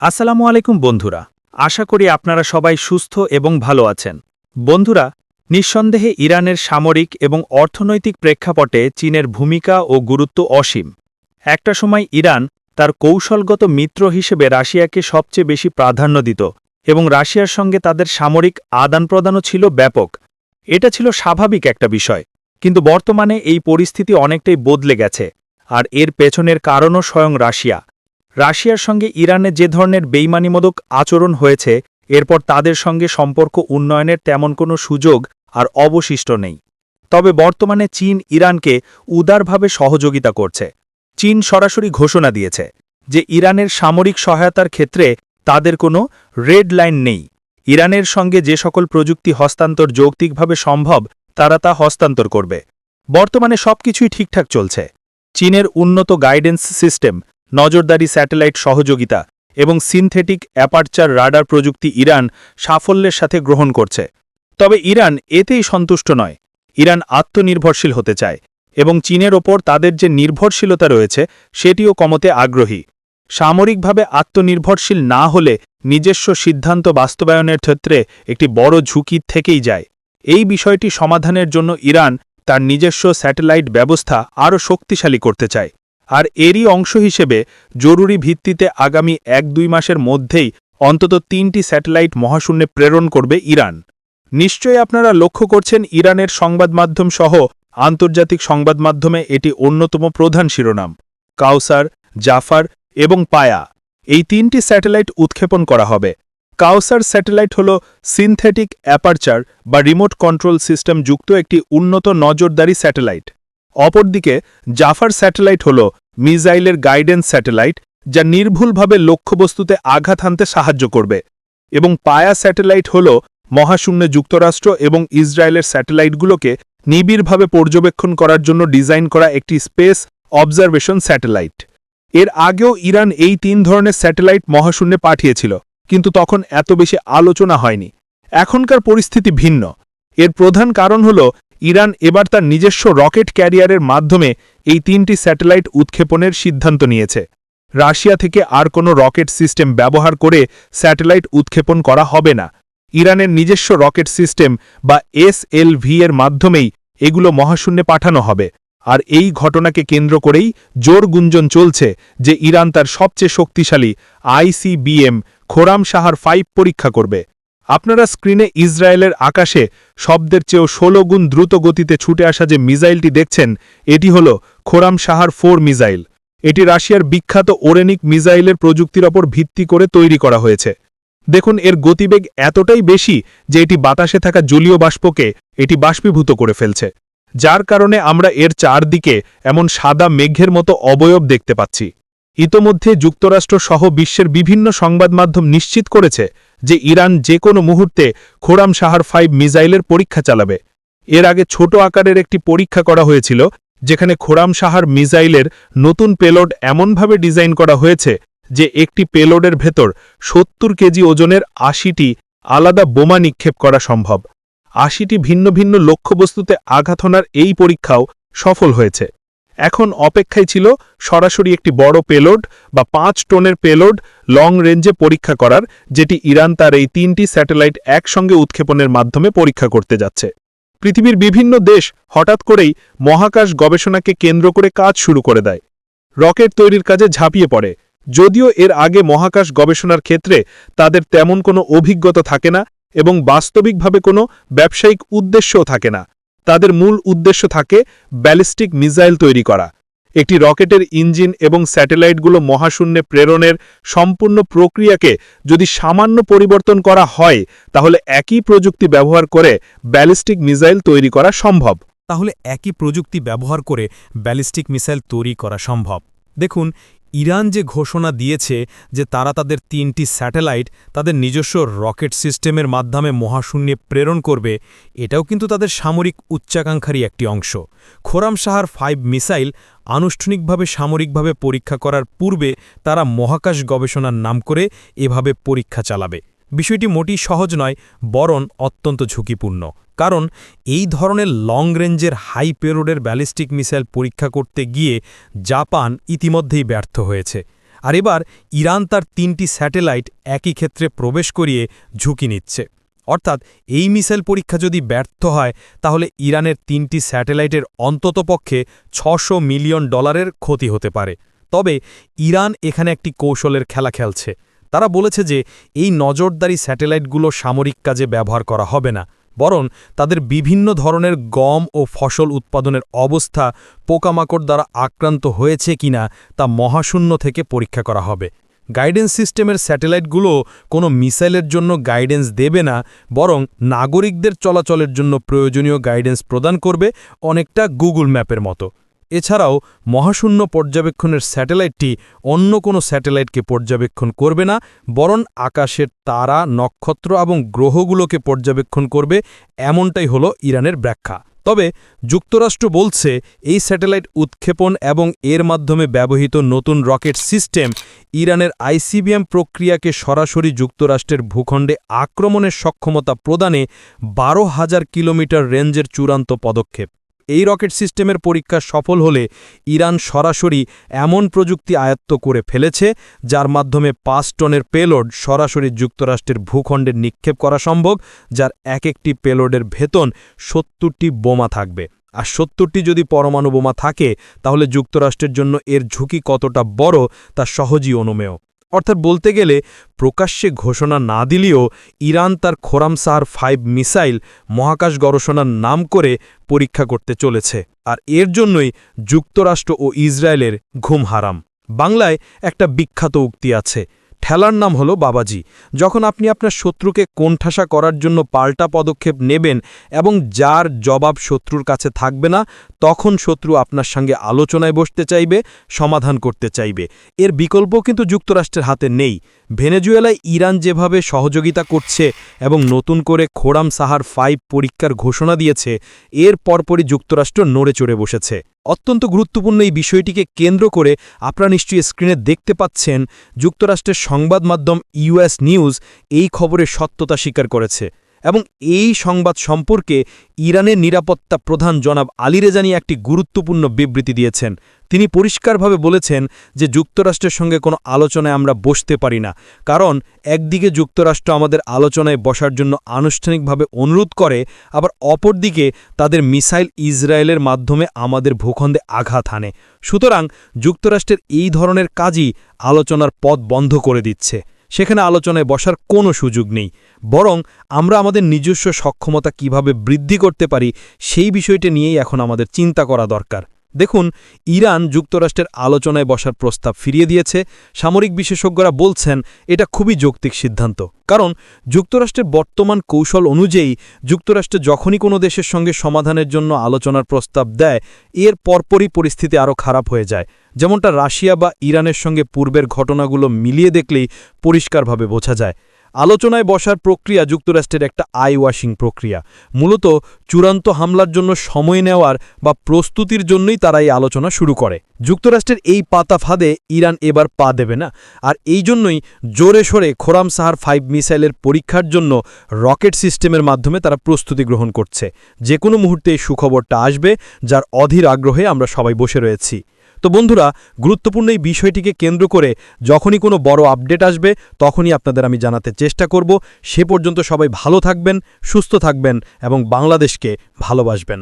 আসসালামু আলাইকুম বন্ধুরা। আশা করি আপনারা সবাই সুস্থ এবং ভালো আছেন। বন্ধুরা, নিঃসন্দেহে ইরানের সামরিক এবং অর্থনৈতিক প্রেক্ষাপটে চীনের ভূমিকা ও গুরুত্ব অসীম। একটা সময় ইরান তার কৌশলগত মিত্র হিসেবে রাশিয়াকে সবচেয়ে বেশি প্রাধান্য দিত এবং রাশিয়ার সঙ্গে তাদের সামরিক আদান প্রদানও ছিল ব্যাপক। এটা ছিল স্বাভাবিক একটা বিষয়, কিন্তু বর্তমানে এই পরিস্থিতি অনেকটাই বদলে গেছে, আর এর পেছনের কারণও স্বয়ং রাশিয়া। রাশিয়ার সঙ্গে ইরানের যে ধরনের বেইমানিমূলক আচরণ হয়েছে, এরপর তাদের সঙ্গে সম্পর্ক উন্নয়নের তেমন কোনো সুযোগ আর অবশিষ্ট নেই। তবে বর্তমানে চীন ইরানকে উদারভাবে সহযোগিতা করছে। চীন সরাসরি ঘোষণা দিয়েছে যে ইরানের সামরিক সহায়তার ক্ষেত্রে তাদের কোনো রেড লাইন নেই। ইরানের সঙ্গে যে সকল প্রযুক্তি হস্তান্তর যৌক্তিকভাবে সম্ভব, তারা তা হস্তান্তর করবে। বর্তমানে সবকিছুই ঠিকঠাক চলছে। চীনের উন্নত গাইডেন্স সিস্টেম নজরদারি স্যাটেলাইট সহযোগিতা এবং সিনথেটিক অ্যাপারচার রাডার প্রযুক্তি ইরান সাফল্যের সাথে গ্রহণ করছে। তবে ইরান এতেই সন্তুষ্ট নয়। ইরান আত্মনির্ভরশীল হতে চায় এবং চীনের ওপর তাদের যে নির্ভরশীলতা রয়েছে, সেটিও কমতে আগ্রহী। সামরিকভাবে আত্মনির্ভরশীল না হলে নিজস্ব সিদ্ধান্ত বাস্তবায়নের ক্ষেত্রে একটি বড় ঝুঁকি থেকেই যায়। এই বিষয়টি সমাধানের জন্য ইরান তার নিজস্ব স্যাটেলাইট ব্যবস্থা আরও শক্তিশালী করতে চায়। আর এরই অংশ হিসেবে জরুরি ভিত্তিতে আগামী এক দুই মাসের মধ্যেই অন্তত তিনটি স্যাটেলাইট মহাশূন্যে প্রেরণ করবে ইরান। নিশ্চয়ই আপনারা লক্ষ্য করছেন ইরানের সংবাদ মাধ্যম সহ আন্তর্জাতিক সংবাদ মাধ্যমে এটি অন্যতম প্রধান শিরোনাম। কাউসার, জাফার এবং পায়া। এই তিনটি স্যাটেলাইট উৎক্ষেপণ করা হবে। কাউসার স্যাটেলাইট হল সিনথেটিক অ্যাপারচার বা রিমোট কন্ট্রোল সিস্টেম যুক্ত একটি উন্নত নজরদারি স্যাটেলাইট। অপরদিকে, জাফার স্যাটেলাইট হল মিসাইলের গাইডেন্স স্যাটেলাইট, যা নির্ভুলভাবে লক্ষ্যবস্তুতে আঘাত হানতে সাহায্য করবে। এবং পায়া স্যাটেলাইট হল মহাশূন্যে যুক্তরাষ্ট্র এবং ইসরায়েলের স্যাটেলাইটগুলোকে নিবিড়ভাবে পর্যবেক্ষণ করার জন্য ডিজাইন করা একটি স্পেস অবজারভেশন স্যাটেলাইট। এর আগেও ইরান এই তিন ধরনের স্যাটেলাইট মহাশূন্যে পাঠিয়েছিল, কিন্তু তখন এত বেশি আলোচনা হয়নি। এখনকার পরিস্থিতি ভিন্ন। এর প্রধান কারণ হল ইরান এবার তার নিজস্ব রকেট ক্যারিয়ারের মাধ্যমে এই তিনটি স্যাটেলাইট উৎক্ষেপণের সিদ্ধান্ত নিয়েছে। রাশিয়া থেকে আর কোনো রকেট সিস্টেম ব্যবহার করে স্যাটেলাইট উৎক্ষেপণ করা হবে না। ইরানের নিজস্ব রকেট সিস্টেম বা এসএলভি এর মাধ্যমেই এগুলো মহাশূন্যে পাঠানো হবে। আর এই ঘটনাকে কেন্দ্র করেই জোর গুঞ্জন চলছে যে ইরান তার সবচেয়ে শক্তিশালী আইসিবিএম খোরাম সাহার ফাইভ পরীক্ষা করবে। আপনারা স্ক্রিনে ইসরায়েলের আকাশে শব্দের চেয়েও ষোলো গুণ দ্রুত গতিতে ছুটে আসা যে মিসাইলটি দেখছেন, এটি হল খোরাম সাহার ফোর মিসাইল। এটি রাশিয়ার বিখ্যাত ওরেনিক মিসাইলের প্রযুক্তির ওপর ভিত্তি করে তৈরি করা হয়েছে। দেখুন, এর গতিবেগ এতটাই বেশি যে এটি বাতাসে থাকা জলীয় বাষ্পকে এটি বাষ্পীভূত করে ফেলছে, যার কারণে আমরা এর চারদিকে এমন সাদা মেঘের মতো অবয়ব দেখতে পাচ্ছি। ইতোমধ্যে যুক্তরাষ্ট্র সহ বিশ্বের বিভিন্ন সংবাদ মাধ্যম নিশ্চিত করেছে যে ইরান যে কোনো মুহূর্তে খোরাম সাহার ফাইভ মিসাইলের পরীক্ষা চালাবে। এর আগে ছোট আকারের একটি পরীক্ষা করা হয়েছিল, যেখানে খোরাম সাহার মিসাইলের নতুন পেলোড এমনভাবে ডিজাইন করা হয়েছে যে একটি পেলোডের ভেতর সত্তর কেজি ওজনের আশিটি আলাদা বোমা নিক্ষেপ করা সম্ভব। আশিটি ভিন্ন ভিন্ন লক্ষ্যবস্তুতে আঘাত হানার এই পরীক্ষাও সফল হয়েছে। এখন অপেক্ষায় ছিল সরাসরি একটি বড় পেলোড বা পাঁচ টনের পেলোড লং রেঞ্জে পরীক্ষা করার, যেটি ইরান তার এই তিনটি স্যাটেলাইট একসঙ্গে উৎক্ষেপণের মাধ্যমে পরীক্ষা করতে যাচ্ছে। পৃথিবীর বিভিন্ন দেশ হঠাৎ করেই মহাকাশ গবেষণাকে কেন্দ্র করে কাজ শুরু করে দেয়। রকেট তৈরির কাজে ঝাঁপিয়ে পড়ে। যদিও এর আগে মহাকাশ গবেষণার ক্ষেত্রে তাদের তেমন কোনো অভিজ্ঞতা থাকে না এবং বাস্তবিকভাবে কোনো ব্যবসায়িক উদ্দেশ্যও থাকে না। তাদের মূল উদ্দেশ্য থাকে ব্যালিস্টিক মিসাইল তৈরি করা। একটি রকেটের ইঞ্জিন এবং স্যাটেলাইটগুলো মহাশূন্যে প্রেরণের সম্পূর্ণ প্রক্রিয়াকে যদি সামান্য পরিবর্তন করা হয়, তাহলে একই প্রযুক্তি ব্যবহার করে ব্যালিস্টিক মিসাইল তৈরি করা সম্ভব। তাহলে একই প্রযুক্তি ব্যবহার করে ব্যালিস্টিক মিসাইল তৈরি করা সম্ভব। দেখুন ইরান যে ঘোষণা দিয়েছে যে তারা তাদের তিনটি স্যাটেলাইট তাদের নিজস্ব রকেট সিস্টেমের মাধ্যমে মহাশূন্যে প্রেরণ করবে, এটাও কিন্তু তাদের সামরিক উচ্চাকাঙ্ক্ষারই একটি অংশ। খোরাম সাহার ফাইভ মিসাইল আনুষ্ঠানিকভাবে সামরিকভাবে পরীক্ষা করার পূর্বে তারা মহাকাশ গবেষণার নাম করে এভাবে পরীক্ষা চালাবে। বিষয়টি মোটেই সহজ নয়, বরং অত্যন্ত ঝুঁকিপূর্ণ। কারণ, এই ধরনের লং রেঞ্জের হাই পেরোডের ব্যালিস্টিক মিসাইল পরীক্ষা করতে গিয়ে জাপান ইতিমধ্যেই ব্যর্থ হয়েছে। আর এবার ইরান তার তিনটি স্যাটেলাইট একই ক্ষেত্রে প্রবেশ করিয়ে ঝুঁকি নিচ্ছে। অর্থাৎ, এই মিসাইল পরীক্ষা যদি ব্যর্থ হয়, তাহলে ইরানের তিনটি স্যাটেলাইটের অন্ততপক্ষে ছশো মিলিয়ন ডলারের ক্ষতি হতে পারে। তবে, ইরান এখানে একটি কৌশলের খেলা খেলছে। তারা বলেছে যে এই নজরদারি স্যাটেলাইটগুলো সামরিক কাজে ব্যবহার করা হবে না, বরং তাদের বিভিন্ন ধরনের গম ও ফসল উৎপাদনের অবস্থা পোকামাকড় দ্বারা আক্রান্ত হয়েছে কিনা তা মহাশূন্য থেকে পরীক্ষা করা হবে। গাইডেন্স সিস্টেমের স্যাটেলাইটগুলো কোনো মিসাইলের জন্য গাইডেন্স দেবে না, বরং নাগরিকদের চলাচলের জন্য প্রয়োজনীয় গাইডেন্স প্রদান করবে অনেকটা গুগল ম্যাপের মতো। এছাড়াও মহাশূন্য পর্যবেক্ষণের স্যাটেলাইটটি অন্য কোনো স্যাটেলাইটকে পর্যবেক্ষণ করবে না, বরং আকাশের তারা, নক্ষত্র এবং গ্রহগুলোকে পর্যবেক্ষণ করবে, এমনটাই হলো ইরানের ব্যাখ্যা। তবে যুক্তরাষ্ট্র বলছে, এই স্যাটেলাইট উৎক্ষেপণ এবং এর মাধ্যমে ব্যবহৃত নতুন রকেট সিস্টেম ইরানের আইসিবিএম প্রক্রিয়াকে সরাসরি যুক্তরাষ্ট্রের ভূখণ্ডে আক্রমণের সক্ষমতা প্রদানে বারো হাজার কিলোমিটার রেঞ্জের চূড়ান্ত পদক্ষেপ। এই রকেট সিস্টেমের পরীক্ষা সফল হলে ইরান সরাসরি এমন প্রযুক্তি আয়ত্ত করে ফেলেছে, যার মাধ্যমে পাঁচ টনের পেলোড সরাসরি যুক্তরাষ্ট্রের ভূখণ্ডে নিক্ষেপ করা সম্ভব, যার এক একটি পেলোডের ভেতন সত্তরটি বোমা থাকবে। আর সত্তরটি যদি পরমাণু বোমা থাকে, তাহলে যুক্তরাষ্ট্রের জন্য এর ঝুঁকি কতটা বড়, তা সহজই অনুমেয়। অর্থাৎ বলতে গেলে প্রকাশ্যে ঘোষণা না দিলেও ইরান তার খোরামসার ফাইভ মিসাইল মহাকাশ গবেষণার নাম করে পরীক্ষা করতে চলেছে, আর এর জন্যই যুক্তরাষ্ট্র ও ইসরায়েলের ঘুম হারাম। বাংলায় একটা বিখ্যাত উক্তি আছে ঠেলার নাম হলো বাবাজি। যখন আপনি আপনার শত্রুকে কোণঠাসা করার জন্য পাল্টা পদক্ষেপ নেবেন এবং যার জবাব শত্রুর কাছে থাকবে না, তখন শত্রু আপনার সঙ্গে আলোচনায় বসতে চাইবে, সমাধান করতে চাইবে। এর বিকল্প কিন্তু যুক্তরাষ্ট্রের হাতে নেই। ভেনেজুয়েলায় ইরান যেভাবে সহযোগিতা করছে এবং নতুন করে খোরাম সাহার ফাইভ পরীক্ষার ঘোষণা দিয়েছে, এর পরপরই যুক্তরাষ্ট্র নড়ে চড়ে বসেছে। অত্যন্ত গুরুত্বপূর্ণ এই বিষয়টিকে কেন্দ্র করে আপনারা নিশ্চয়ই স্ক্রিনে দেখতে পাচ্ছেন, যুক্তরাষ্ট্রের সংবাদ মাধ্যম ইউএস নিউজ এই খবরের সত্যতা স্বীকার করেছে। এবং এই সংবাদ সম্পর্কে ইরানের নিরাপত্তা প্রধান জনাব আলী রেজানি একটি গুরুত্বপূর্ণ বিবৃতি দিয়েছেন। তিনি পরিষ্কারভাবে বলেছেন যে যুক্তরাষ্ট্রের সঙ্গে কোনো আলোচনায় আমরা বসতে পারি না, কারণ একদিকে যুক্তরাষ্ট্র আমাদের আলোচনায় বসার জন্য আনুষ্ঠানিকভাবে অনুরোধ করে, আবার অপরদিকে তাদের মিসাইল ইসরায়েলের মাধ্যমে আমাদের ভূখণ্ডে আঘাত হানে। সুতরাং যুক্তরাষ্ট্রের এই ধরনের কাজই আলোচনার পথ বন্ধ করে দিচ্ছে। সেখানে আলোচনায় বসার কোনো সুযোগ নেই। বরং আমরা আমাদের নিজস্ব সক্ষমতা কীভাবে বৃদ্ধি করতে পারি সেই বিষয়টি নিয়েই এখন আমাদের চিন্তা করা দরকার। দেখুন, ইরান যুক্তরাষ্ট্রের আলোচনায় বসার প্রস্তাব ফিরিয়ে দিয়েছে। সামরিক বিশেষজ্ঞরা বলছেন, এটা খুবই যৌক্তিক সিদ্ধান্ত। কারণ, যুক্তরাষ্ট্রের বর্তমান কৌশল অনুযায়ী, যুক্তরাষ্ট্র যখনই কোনো দেশের সঙ্গে সমাধানের জন্য আলোচনার প্রস্তাব দেয়, এর পরপরই পরিস্থিতি আরও খারাপ হয়ে যায়। যেমনটা রাশিয়া বা ইরানের সঙ্গে পূর্বের ঘটনাগুলো মিলিয়ে দেখলেই পরিষ্কারভাবে বোঝা যায়। আলোচনায় বসার প্রক্রিয়া যুক্তরাষ্ট্রের একটা আই ওয়াশিং প্রক্রিয়া। মূলত চূড়ান্ত হামলার জন্য সময় নেওয়ার বা প্রস্তুতির জন্যই তারা এই আলোচনা শুরু করে। যুক্তরাষ্ট্রের এই পাতা ফাঁদে ইরান এবার পা দেবে না। আর এই জন্যই জোরে সরে খোরাম সাহার ফাইভ মিসাইলের পরীক্ষার জন্য রকেট সিস্টেমের মাধ্যমে তারা প্রস্তুতি গ্রহণ করছে। যে কোনো মুহূর্তে এই সুখবরটা আসবে, যার অধীর আগ্রহে আমরা সবাই বসে রয়েছি। তো বন্ধুরা, গুরুত্বপূর্ণ এই বিষয়টিকে কেন্দ্র করে যখনই কোনো বড় আপডেট আসবে, তখনই আপনাদের আমি জানাতে চেষ্টা করব। সে পর্যন্ত সবাই ভালো থাকবেন, সুস্থ থাকবেন এবং বাংলাদেশকে ভালোবাসবেন।